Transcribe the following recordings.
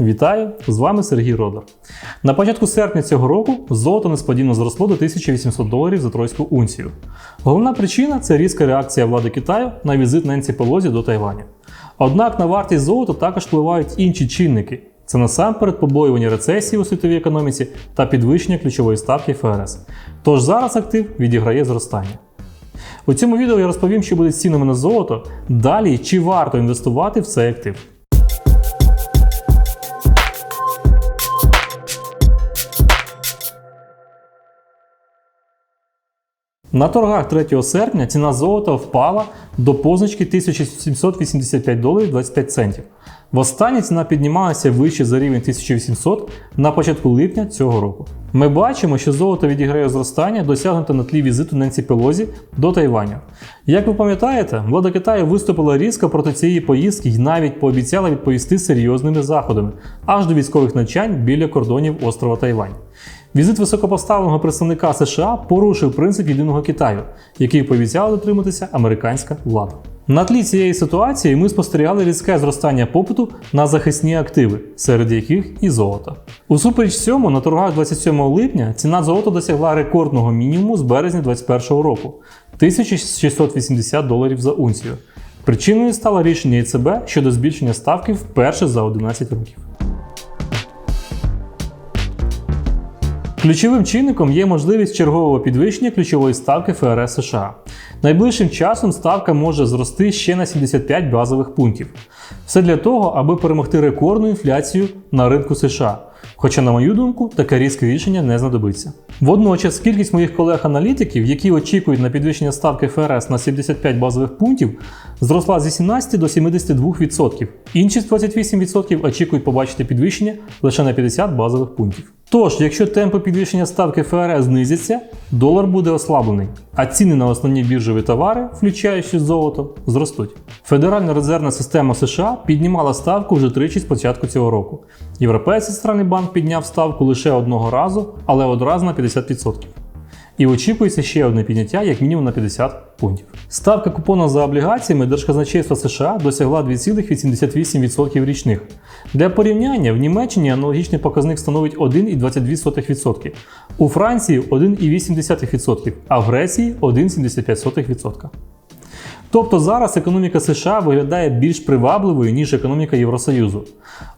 Вітаю! З вами Сергій Родар. На початку серпня цього року золото несподівано зросло до 1800 доларів за тройську унцію. Головна причина це різка реакція влади Китаю на візит Ненсі Пелозі до Тайваню. Однак на вартість золота також впливають інші чинники. Це насамперед побоювання рецесії у світовій економіці та підвищення ключової ставки ФРС. Тож зараз актив відіграє зростання. У цьому відео я розповім, що буде з цінами на золото, далі чи варто інвестувати в цей актив. На торгах 3 серпня ціна золота впала до позначки 1785 доларів 25 центів. Востаннє ціна піднімалася вище за рівень 1800 на початку липня цього року. Ми бачимо, що золото відіграє зростання, досягнуте на тлі візиту Ненсі Пелозі до Тайваню. Як ви пам'ятаєте, влада Китаю виступила різко проти цієї поїздки і навіть пообіцяла відповісти серйозними заходами аж до військових навчань біля кордонів острова Тайвань. Візит високопоставленого представника США порушив принцип єдиного Китаю, який пообіцяла дотриматися американська влада. На тлі цієї ситуації ми спостерігали різке зростання попиту на захисні активи, серед яких і золото. Усупереч цьому, на торгах 27 липня ціна золота досягла рекордного мінімуму з березня 2021 року 1680 доларів за унцію. Причиною стало рішення ЄЦБ щодо збільшення ставки вперше за 11 років. Ключовим чинником є можливість чергового підвищення ключової ставки ФРС США. Найближчим часом ставка може зрости ще на 75 базових пунктів. Все для того, аби перемогти рекордну інфляцію на ринку США. Хоча, на мою думку, таке різке рішення не знадобиться. Водночас, кількість моїх колег-аналітиків, які очікують на підвищення ставки ФРС на 75 базових пунктів, зросла з 18 до 72%. Інші з 28% очікують побачити підвищення лише на 50 базових пунктів. Тож, якщо темпи підвищення ставки ФРС знизяться, долар буде ослаблений, а ціни на основні біржові товари, включаючи золото, зростуть. Федеральна резервна система США піднімала ставку вже тричі з початку цього року. Європейський центральний банк підняв ставку лише одного разу, але одразу на 50%. І очікується ще одне підняття, як мінімум на 50 пунктів. Ставка купона за облігаціями Держказначейства США досягла 2,88% річних. Для порівняння в Німеччині аналогічний показник становить 1,22%, у Франції 1,8%, а в Греції 1,75%. Тобто зараз економіка США виглядає більш привабливою, ніж економіка Євросоюзу.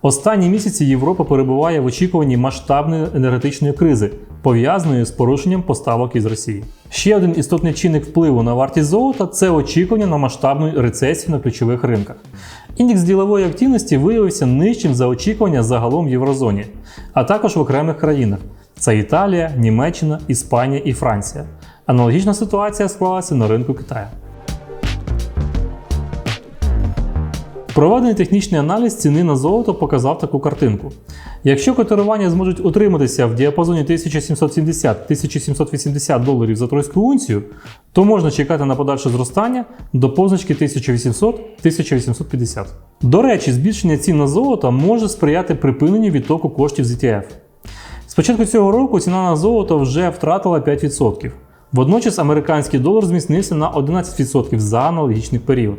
Останні місяці Європа перебуває в очікуванні масштабної енергетичної кризи, пов'язаної з порушенням поставок із Росії. Ще один істотний чинник впливу на вартість золота це очікування на масштабну рецесію на ключових ринках. Індекс ділової активності виявився нижчим за очікування загалом в Єврозоні, а також в окремих країнах: це Італія, Німеччина, Іспанія і Франція. Аналогічна ситуація склалася на ринку Китаю. Проведений технічний аналіз ціни на золото показав таку картинку. Якщо котирування зможуть утриматися в діапазоні 1770-1780 доларів за тройську унцію, то можна чекати на подальше зростання до позначки 1800-1850. До речі, збільшення цін на золото може сприяти припиненню відтоку коштів з ETF. З початку цього року ціна на золото вже втратила 5%. Водночас американський долар зміцнився на 11% за аналогічний період.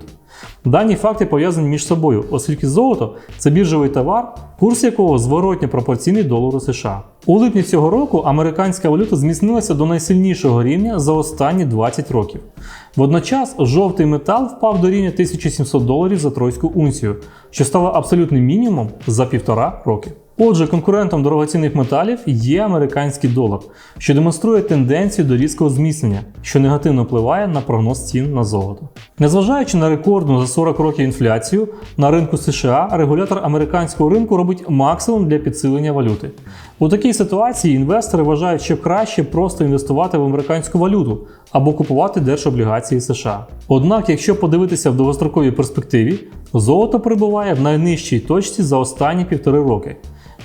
Дані факти пов'язані між собою, оскільки золото це біржовий товар, курс якого зворотньо пропорційний долару США. У липні цього року американська валюта зміцнилася до найсильнішого рівня за останні 20 років. Водночас жовтий метал впав до рівня 1700 доларів за тройську унцію, що стало абсолютним мінімумом за півтора роки. Отже, конкурентом дорогоцінних металів є американський долар, що демонструє тенденцію до різкого зміцнення, що негативно впливає на прогноз цін на золото. Незважаючи на рекордну за 40 років інфляцію, на ринку США регулятор американського ринку робить максимум для підсилення валюти. У такій ситуації інвестори вважають, що краще просто інвестувати в американську валюту або купувати держоблігації США. Однак, якщо подивитися в довгостроковій перспективі, золото перебуває в найнижчій точці за останні півтори роки.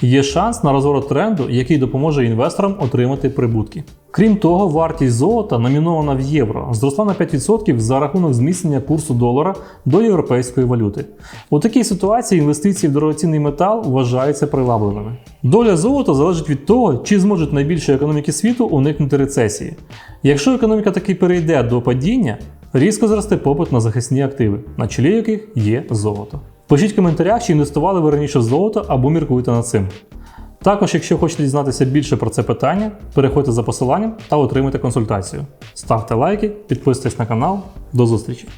Є шанс на розворот тренду, який допоможе інвесторам отримати прибутки. Крім того, вартість золота, номінована в євро, зросла на 5% за рахунок зміцнення курсу долара до європейської валюти. У такій ситуації інвестиції в дорогоцінний метал вважаються привабливими. Доля золота залежить від того, чи зможуть найбільші економіки світу уникнути рецесії. Якщо економіка таки перейде до падіння, різко зросте попит на захисні активи, на чолі яких є золото. Пишіть в коментарях, чи інвестували ви раніше в золото або міркуєте над цим. Також, якщо хочете дізнатися більше про це питання, переходьте за посиланням та отримайте консультацію. Ставте лайки, підписуйтесь на канал. До зустрічі!